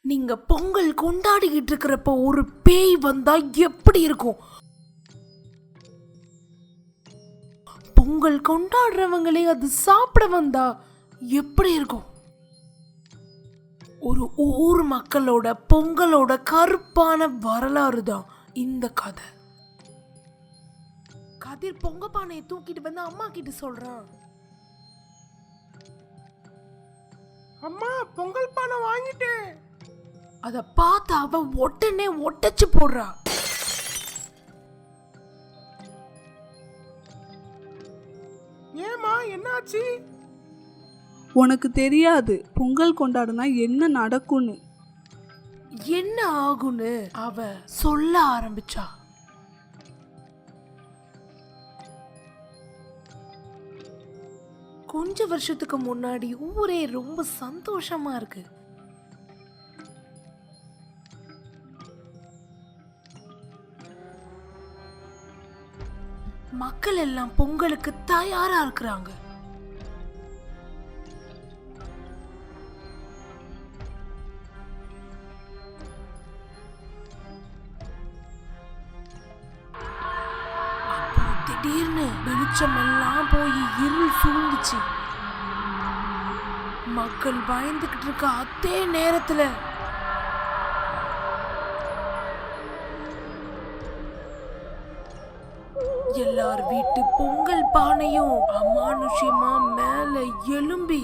நீங்க பொங்கல் கொண்டாடிக்கிட்டு இருக்கிறப்ப ஒரு பேய் வந்தா எப்படி இருக்கும்? பொங்கல் கொண்டாடுறவங்களே அது சாப்பிட வந்தா எப்படி இருக்கும்? ஒரு ஊர் மக்களோட பொங்கலோட கருப்பான வரலாறு தான் இந்த கதை. கதிர் பொங்க பானையை தூக்கிட்டு வந்து அம்மா கிட்ட சொல்றான். அம்மா பொங்கல் பானை வாங்கிட்டேன். அத பார்த்து அவ உடனே ஒட்டச்சு போடுறா. ஏமா என்னாச்சு? உனக்கு தெரியாது பொங்கல் கொண்டாடுனா என்ன நடக்கும்னு. என்ன ஆகும்னு அவ சொல்ல ஆரம்பிச்சா. கொஞ்ச வருஷத்துக்கு முன்னாடி ஊரே ரொம்ப சந்தோஷமா இருக்கு. மக்கள் எல்லாம் பொங்கலுக்கு தயாரா இருக்கிறாங்க. திடீர்னு வெளிச்சம் எல்லாம் போய் இருள் சூழ்ந்துச்சு. மக்கள் பயந்துகிட்டு இருக்க அதே நேரத்துல எல்லார் வீட்டு பொங்கல் பானையும் அமானுஷ்யமா மேல எலும்பி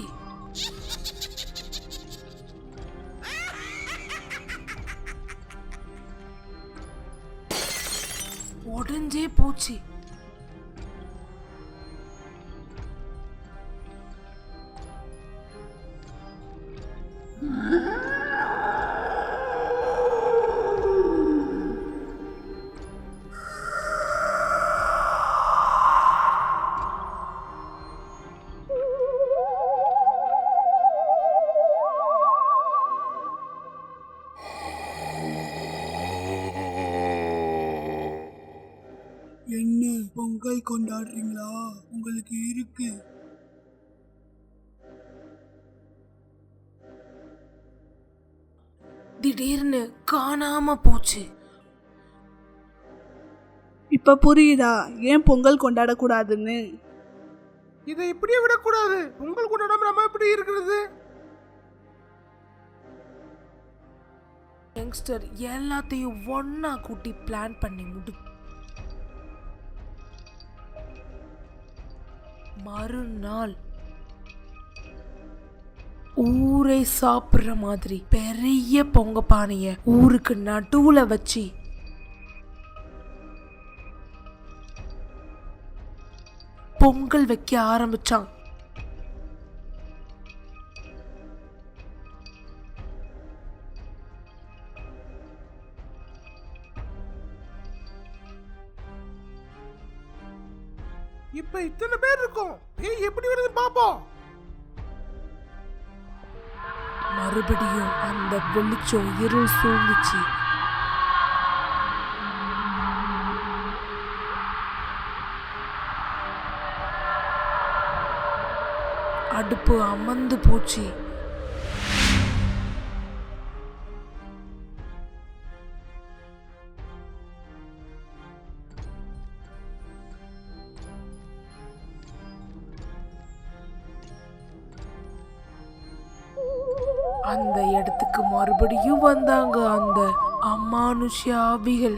உடஞ்சே போச்சு. பொங்கல் கொண்டாடுறீங்களா? உங்களுக்கு இருக்கு. திடீர்னு காணாம போச்சு. இப்ப புரியுதா? ஏன் பொங்கல் கொண்டாடக்கூடாதுன்னு? இதை இப்படியே விடக்கூடாது. பொங்கல் கொண்டாடாம நம்ம எப்படி இருக்கிறது? யங்ஸ்டர் எல்லாத்தையும் ஒண்ணா கூட்டி பிளான் பண்ணி முடி மறுநாள் ஊரை சாப்பிடுற மாதிரி பெரிய பொங்க பானைய ஊருக்கு நடுவுல வச்சு பொங்கல் வைக்க ஆரம்பிச்சான். இப்ப இத்தனை பேர் ஏய் எப்படி வருது பாப்போம் மறுபடியும் அந்த வெளிச்சம் இருள் சூழ்ந்துச்சு. அடுப்பு அமர்ந்து போச்சு. அந்த இடத்துக்கு மறுபடியும் வந்தாங்க அந்த அமானுஷ்ய ஆவிகள்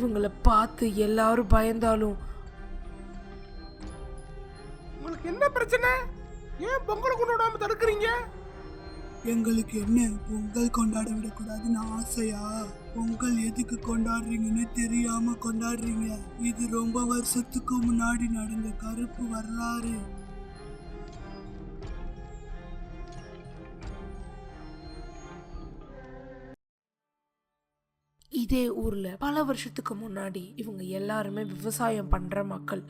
இவங்களை பார்த்து எல்லாரும் பயந்தாலும். உங்களுக்கு என்ன பிரச்சனை? ஏன் பொங்கல் கொண்டாடாம தடுக்கிறீங்க? எங்களுக்கு என்ன? பொங்கல் கொண்டாட விடக்கூடாதுன்னு ஆசையா? பொங்கல் எதுக்கு கொண்டாடுறீங்கன்னு தெரியாம கொண்டாடுறீங்க. இது ரொம்ப வருஷத்துக்கு முன்னாடி நடந்த கருப்பு வரலாறு. இதே ஊர்ல பல வருஷத்துக்கு முன்னாடி இவங்க எல்லாருமே விவசாயம் பண்ற மக்கள்.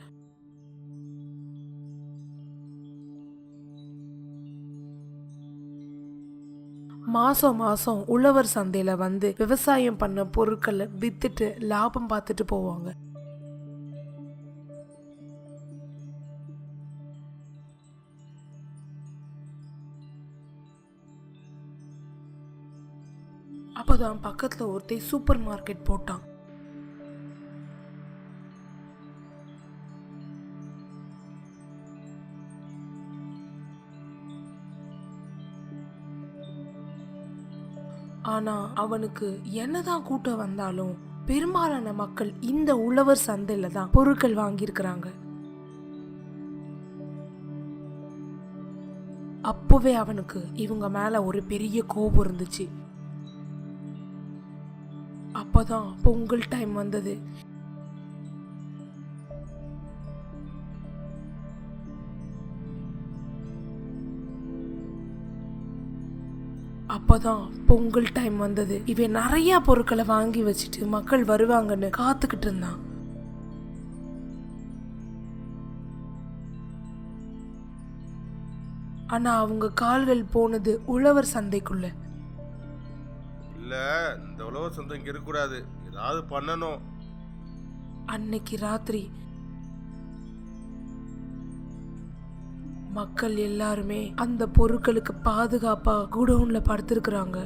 மாசம் மாசம் உழவர் சந்தையில வந்து விவசாயம் பண்ண பொருட்களை வித்துட்டு லாபம் பார்த்துட்டு போவாங்க. அப்போதான் பக்கத்தில் ஒருத்தன் சூப்பர் மார்க்கெட் போட்டான். ஆனா அவனுக்கு என்னதான் கூட்டம் வந்தாலும் பெரும்பாலான மக்கள் இந்த உழவர் சந்தையில தான் பொருட்கள் வாங்கியிருக்கிறாங்க. அப்போவே அவனுக்கு இவங்க மேல ஒரு பெரிய கோபம் இருந்துச்சு. அப்பதான் பொங்கல் டைம் வந்தது. அப்போதான் பொங்கல் டைம் வந்தது. இவன் நிறைய பொருட்களை வாங்கி வச்சுட்டு மக்கள் வருவாங்கன்னு காத்துக்கிட்டு இருந்தான். ஆனா அவங்க கால்கள் போனது உழவர் சந்தைக்குள்ள. இல்லை இந்த உலக சொந்தம் இங்கே இருக்கக்கூடாது. ஏதாவது பண்ணணும். அன்னைக்கு ராத்திரி மக்கள் எல்லாருமே அந்த பொருட்களுக்கு பாதுகாப்பா குடவுன்ல படுத்திருக்கிறாங்க.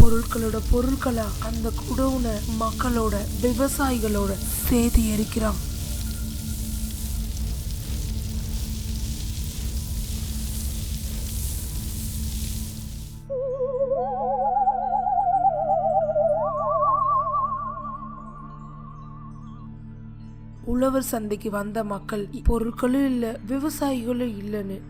பொருட்களோட பொருட்களா அந்த குடவுனை மக்களோட விவசாயிகளோட சேதி எரிக்கிறான். உழவர் சந்தைக்கு வந்த மக்கள் பொருட்களும் இல்ல விவசாயிகளும் இல்லைன்னு.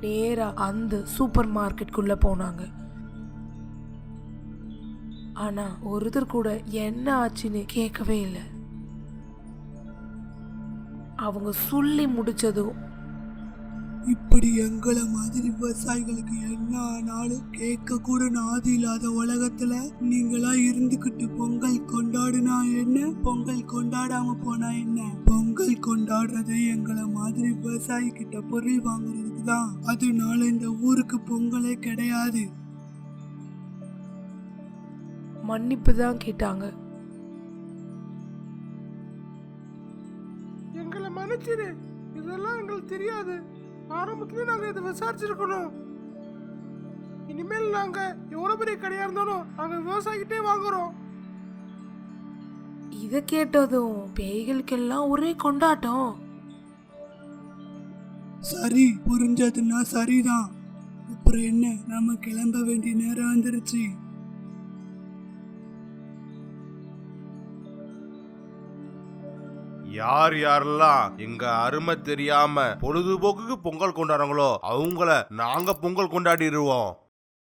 நேரா அந்த சூப்பர் மார்க்கெட்குள்ள போனாங்க. ஆனா ஒருத்தர் கூட என்ன ஆச்சுன்னு கேட்கவே இல்லை. அவங்க சொல்லி முடிச்சதும் இப்படி எங்களை மாதிரி விவசாயிகளுக்கு என்ன ஆனாலும் கேட்க கூட நாதி இல்லாத உலகத்துல நீங்களா இருந்துகிட்டு பொங்கல் கொண்டாடுனா என்ன? பொங்கல் கொண்டாடாம போனா என்ன? பொங்கல் கொண்டாடுறது எங்களை மாதிரி விவசாயி கிட்ட பொருள் வாங்குறதுக்கு தான் அதனால இந்த ஊருக்கு பொங்கலே கிடையாது. மன்னிப்பு தான் கேட்டாங்க. எங்களை மன்னிச்சிரு. இதெல்லாம் எங்களுக்கு தெரியாது. ஆரம்பத்திலே நாங்க இதை விசாரிச்சிருக்கணும். இனிமேல் நாங்க எவ்வளவு பெரிய கடையா இருந்தாலும் நாங்க விவசாயிக்கிட்டே வாங்குறோம். இதை கேட்டதும் பேய்களுக்கெல்லாம் ஒரே கொண்டாட்டம். சரி புரிஞ்சதுன்னா சரிதான். அப்புறம் என்ன? நம்ம கிளம்ப வேண்டிய நேரம் வந்துருச்சு. யார் யாரெல்லாம் எங்க அருமை தெரியாம பொழுதுபோக்குக்கு பொங்கல் கொண்டாடுறாங்களோ அவங்கள நாங்க பொங்கல் கொண்டாடிடுவோம்.